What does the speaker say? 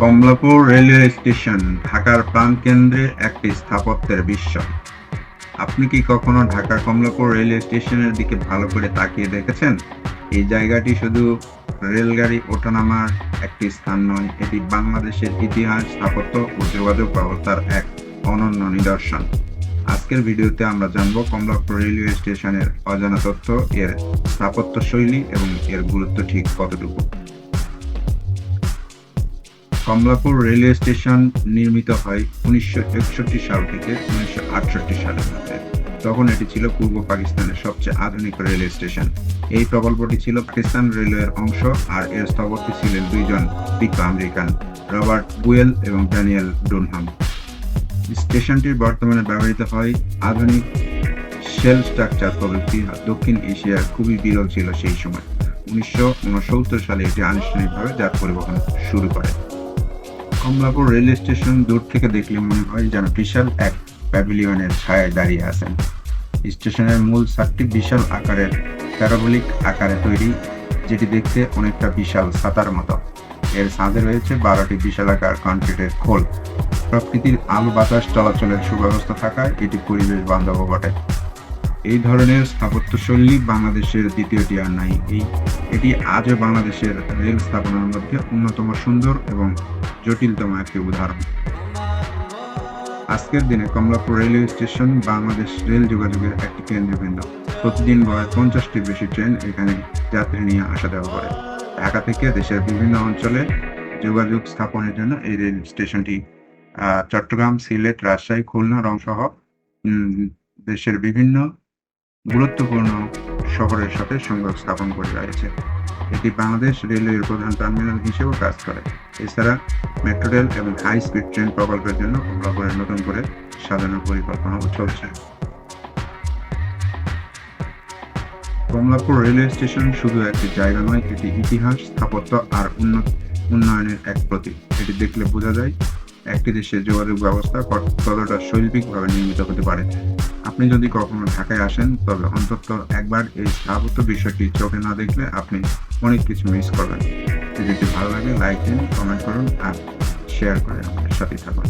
Kamalapur railway station, ঢাকার প্রাণকেন্দ্রে একটি স্থাপত্যের বিস্ময়। আপনি কি কখনো ঢাকা কমলাপুর রেলওয়ে স্টেশনের দিকে ভালো করে তাকিয়ে দেখেছেন? এই জায়গাটি শুধু রেলগাড়ি ওঠানামার একটি স্থান নয়, এটি বাংলাদেশের ইতিহাস, স্থাপত্য ও যোগাযোগ ব্যবস্থার এক অনন্য নিদর্শন। আজকের ভিডিওতে আমরা জানব কমলাপুর রেলওয়ে স্টেশনের অজানা তথ্য, এর স্থাপত্য শৈলী এবং এর গুরুত্ব ঠিক কতটুকু। কমলাপুর রেলওয়ে স্টেশন নির্মিত হয় উনিশশো একষট্টি সাল থেকে উনিশশো আটষট্টি সালের মধ্যে। তখন এটি ছিল পূর্ব পাকিস্তানের সবচেয়ে আধুনিক রেলওয়ে স্টেশন। এই প্রকল্পটি ছিল পাকিস্তান রেলওয়ের অংশ আর এর স্থপতি ছিলেন দুইজন বিজ্ঞ আমেরিকান, রবার্ট বুয়েল এবং ড্যানিয়েল ডুনহাম। স্টেশনটি বর্তমানে ব্যবহৃত হয় আধুনিক শেল স্ট্রাকচার প্রযুক্তি। দক্ষিণ এশিয়ার খুবই বিরল ছিল সেই সময়। উনিশশো উনসত্তর সালে এটি আনুষ্ঠানিকভাবে যার পরিবহন শুরু করে। কমলাপুর রেল স্টেশন দূর থেকে দেখলে মনে হয় যেন বিশাল এক প্যাভিলিয়নের ছায়ায় দাঁড়িয়ে আছেন। স্টেশনের মূল সাতটি বিশাল আকারের, প্যারাবলিক আকারে তৈরি, যেটি দেখতে অনেকটা বিশাল ছাতার মতো। এর ছাদে রয়েছে বারোটি বিশালাকার কনক্রিটের খোল। প্রকৃতির আলো বাতাস চলাচলের সুব্যবস্থা থাকায় এটি পরিবেশ বান্ধব বটে। এই ধরনের স্থাপত্যশৈলী বাংলাদেশের দ্বিতীয়টি আর নাই। এই এটি আজও বাংলাদেশের রেল স্থাপনার মধ্যে অন্যতম সুন্দর এবং জটিলতম একটি উদাহরণ। আজকের দিনে Kamalapur railway station Bangladesh rail যোগাযোগের একটি কেন্দ্রবিন্দু। প্রতিদিন প্রায় পঞ্চাশটির বেশি ট্রেন এখানে যাত্রী নিয়ে আসা যাওয়া করে। ঢাকা থেকে দেশের বিভিন্ন অঞ্চলে যোগাযোগ স্থাপনের জন্য এই রেল স্টেশনটি চট্টগ্রাম, সিলেট, রাজশাহী, খুলনা, রংসহ দেশের বিভিন্ন গুরুত্বপূর্ণ শহরের সাথে সংযোগ স্থাপন করে রয়েছে এটি বাংলাদেশ রেলওয়ের প্রধান টার্মিনাল হিসেবেও কাজ করে। এছাড়া মেট্রো রেল এবং হাই স্পিড ট্রেন প্রকল্পের জন্য কমলাপুরে নতুন করে সাজানোর পরিকল্পনাও চলছে। কমলাপুর রেলওয়ে স্টেশন শুধু একটি জায়গা নয়, এটি ইতিহাস, স্থাপত্য আর উন্নয়নের এক প্রতীক। এটি দেখলে বোঝা যায় একটি দেশের যোগাযোগ ব্যবস্থা কত- কতটা শৈল্পিকভাবে নির্মিত হতে পারে। আপনি যদি কখনো ঢাকায় আসেন, তবে অন্তত একবার এই স্থাপত্য বিষয়টি চোখে না দেখলে আপনি অনেক কিছু মিস করবেন। ভিডিওটি ভালো লাগে লাইক দিন কমেন্ট করুন, আর শেয়ার করে আমাদের সাথে থাকুন।